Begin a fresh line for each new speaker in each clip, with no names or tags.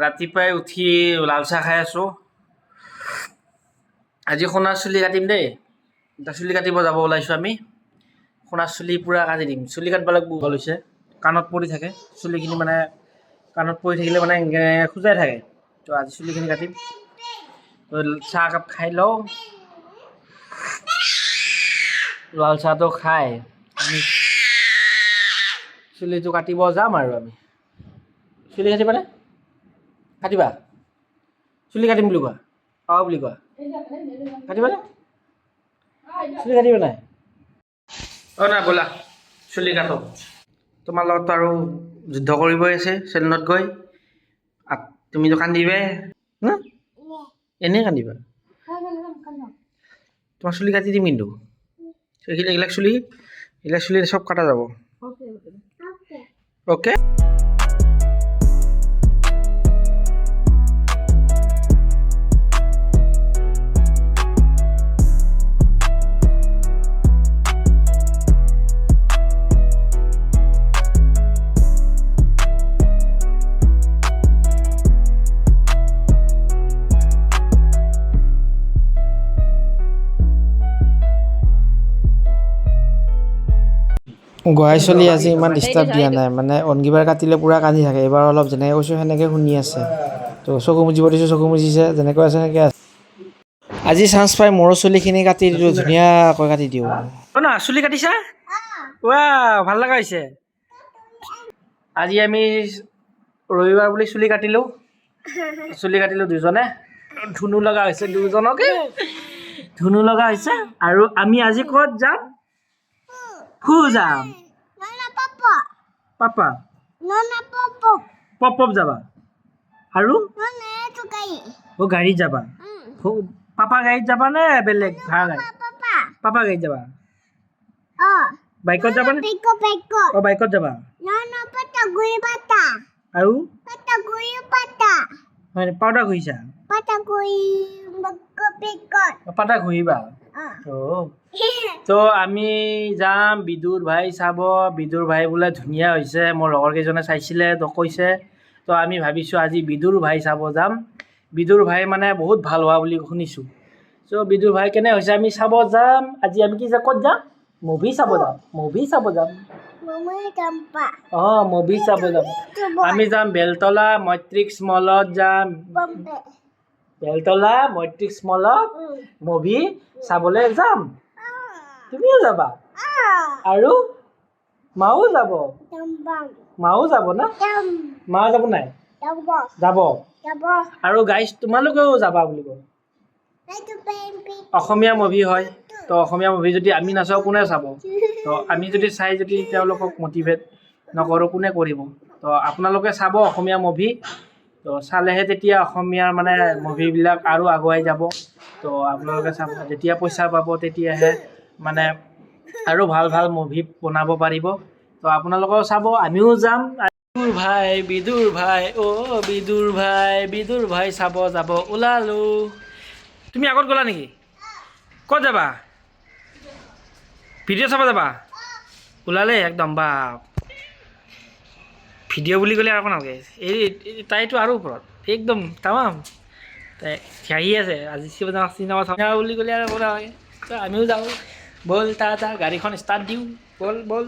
ৰাতিপুৱাই উঠি লাল চাহ খাই আছোঁ। আজি সোণাৰ চুলি কাটিম দেই। এতিয়া চুলি কাটিব যাব ওলাইছোঁ আমি। সোণাৰ চুলি পূৰা কাটি দিম। চুলি কাটিব লাগিব ভালো হৈছে। কাণত পৰি থাকে। চুলিখিনি মানে কাণত পৰি থাকিলে মানে খোজাই থাকে। তো আজি চুলিখিনি কাটিম। চাহ একাপ খাই লওঁ। লাল চাহটো খাই আমি চুলিটো কাটিব যাম আৰু আমি। চুলি কাটিবানে? কাটিবা? চুলি কাটিম বুলি কোৱা? অঁ বুলি কোৱা? কাটিবানে চুলি কাটিবা নাই? অঁ নাই ব'লা চুলি কাটো। তোমাৰ লগততো আৰু যুদ্ধ কৰিবই আছে চেলুনত গৈ। তুমিতো কান্দিবাই হা এনেই কান্দিবা? তোমাৰ চুলি কাটি দিম কিন্তু। এইখিনি এইবিলাক চুলি এইবিলাক চুলি চব কটা যাব। অ'কে
গোহাই চলি আজি ইমান ডিষ্টাৰ্ব দিয়া নাই মানে অনগিবাৰ কাটিলে পূৰা কান্দি থাকে এইবাৰ অলপ যেনেকৈ কৈছোঁ সেনেকৈ শুনি আছে। তো চকু মুজিব দিছোঁ চকু মুজিছে যেনেকৈ আছে সেনেকৈ আছে। আজি চান্স পাই মোৰো চুলিখিনি কাটি দিলোঁ ধুনীয়াকৈ কাটি দিওঁ।
অ' না চুলি কাটিছা? ৱা ভালো লগা হৈছে। আজি আমি ৰবিবাৰ বুলি চুলি কাটিলোঁ। চুলি কাটিলোঁ দুজনে। ধুনু লগা হৈছে দুজনকে। ধুনু লগা হৈছে। আৰু আমি আজি ক'ত যাম? ফু যাম
Nona Popo.
পাপা
Nona Popo.
পপ পপ যাবা আৰু
kayu.
অ' গাড়ীত যাবা
Hmm.
পাপা গাড়ীত যাবা নে বেলেগ ভাড়া গাড়ী
Papa.
পাপা গাড়ীত যাবা
Oh.
বাইকত যাবা নে
Peko peko.
অ' বাইকত যাবা
Nona pata gui pata.
আৰু
Pata gui pata.
হয় পাউডাৰ ঘূৰিছা
Pata gui peko peko.
পাতা ঘূৰিবা
Ah.
অ' তো আমি যাম বিদুৰ ভাই চাব। বিদুৰ ভাই বোলে ধুনীয়া হৈছে মোৰ লগৰ কেইজনে চাইছিলে তো কৈছে। তো আমি ভাবিছোঁ আজি বিদুৰ ভাই চাব যাম। বিদুৰ ভাই মানে বহুত ভালো হোৱা বুলি শুনিছোঁ। চ' বিদুৰ ভাই কেনে হৈছে আমি চাব যাম। আজি আমি কি যা- ক'ত যাম? মুভি চাব যাম মুভি চাব যাম। অঁ মুভি চাব যাম। আমি যাম বেলতলা মৈত্ৰিক মলত যাম। বেলতলা মৈত্ৰিক মলত. মুভি চাবলৈ যাম. তুমিও যাবা. আৰু? মাও যাব. মাও যাব না. মা যাব নাই. যাব. আৰু গাইজ তোমালোকেও যাবা বুলি কয়. অসমীয়া মুভি হয়। তো অসমীয়া মুভি যদি আমি নাচাওঁ কোনে চাব? তো আমি যদি চাই যদি তেওঁলোকক মটিভেট নকৰোঁ কোনে কৰিব? তো আপোনালোকে চাব অসমীয়া মুভি তো চালেহে তেতিয়া অসমীয়াৰ মানে মুভিবিলাক আৰু আগুৱাই যাব। তো আপোনালোকে চাব। যেতিয়া পইচা পাব তেতিয়াহে মানে আৰু ভালো ভালো মুভি বনাব পাৰিব। তো আপোনালোকেও চাব, আমিও যাম। বিদুৰ ভাই বিদুৰ ভাই, অ' বিদুৰ ভাই বিদুৰ ভাই চাব যাব, ওলালোঁ। তুমি আগত গ'লা নেকি? ক'ত যাবা? ভিডিঅ' চাব যাবা? ওলালে একদম বা ভিডিঅ' বুলি ক'লে আৰু নালাগে এই তাইতো আৰু ওপৰত। একদম, তামাম। তাই আহি আছে। আজি চিনেমা চিনেমা বুলি ক'লে আৰু নালাগে আমিও যাওঁ। ব'ল তা তা গাড়ীখন ষ্টাৰ্ট দিওঁ। ব'ল ব'ল।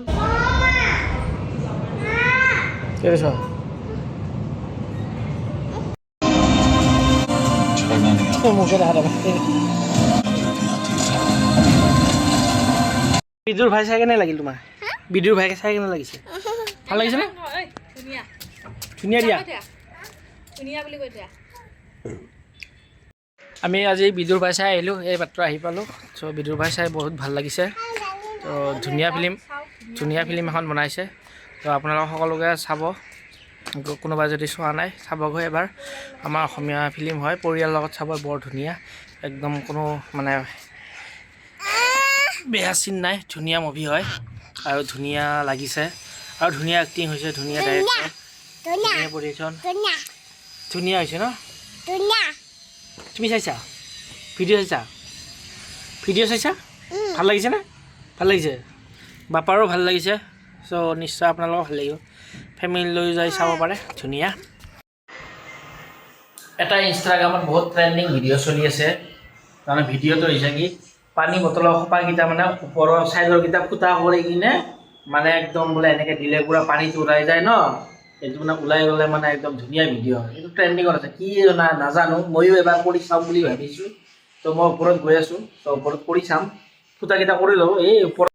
বিদুৰ ভাই চাই কেনে লাগিল তোমাৰ বিদুৰ ভাই চাই কেনে লাগিছে? ভালো লাগিছেনে
ধুনীয়া
দিয়া।
ধুনীয়া বুলি কৈ দিয়া।
আমি আজি বিদুৰ ভাই চাই আহিলোঁ এই মাত্ৰ আহি পালোঁ। চ' বিদুৰ ভাই চাই বহুত ভাল লাগিছে। ত' ধুনীয়া ফিল্ম ধুনীয়া ফিল্ম এখন বনাইছে। ত' আপোনালোক সকলোকে চাব। কোনোবাই যদি চোৱা নাই চাবগৈ এবাৰ। আমাৰ অসমীয়া ফিল্ম হয় পৰিয়ালৰ লগত চাব বৰ ধুনীয়া। একদম কোনো মানে বেয়া চিন নাই ধুনীয়া মুভি হয়। আৰু ধুনীয়া লাগিছে। আৰু ধুনীয়া এক্টিং হৈছে ধুনীয়া ডাইৰেক্টৰ. ধুনীয়া হৈছে ন. তুমি চাইছা? ভিডিঅ' চাইছা? ভিডিঅ' চাইছা. ভালো লাগিছেনে ভালো লাগিছে? বাপাৰো ভালো লাগিছে। চ' নিশ্চয় আপোনালোকৰ ভালো লাগিব। ফেমিলি লৈ যাই চাব পাৰে। ধুনীয়া। এটা ইনষ্টাগ্ৰামত বহুত ট্ৰেণ্ডিং ভিডিঅ' চলি আছে। তাৰমানে ভিডিঅ'টো হৈছে কি পানী বটলৰ সোপাকেইটা মানে ওপৰৰ ছাইডৰকেইটা ফুটা কৰি কিনে মানে একদম বোলে এনেকৈ দিলে পুৰা পানীটো ওলাই যায় ন। এইটো মানে ওলাই গ'লে মানে একদম ধুনীয়া ভিডিঅ' হয়। এইটো ট্ৰেণ্ডিঙত আছে। কি নাজানো, ময়ো এবাৰ কৰি চাম বুলি ভাবিছোঁ। তো মই ওপৰত গৈ আছোঁ। তো ওপৰত কৰি চাম। ফুটাকেইটা কৰি লওঁ। এই ওপৰত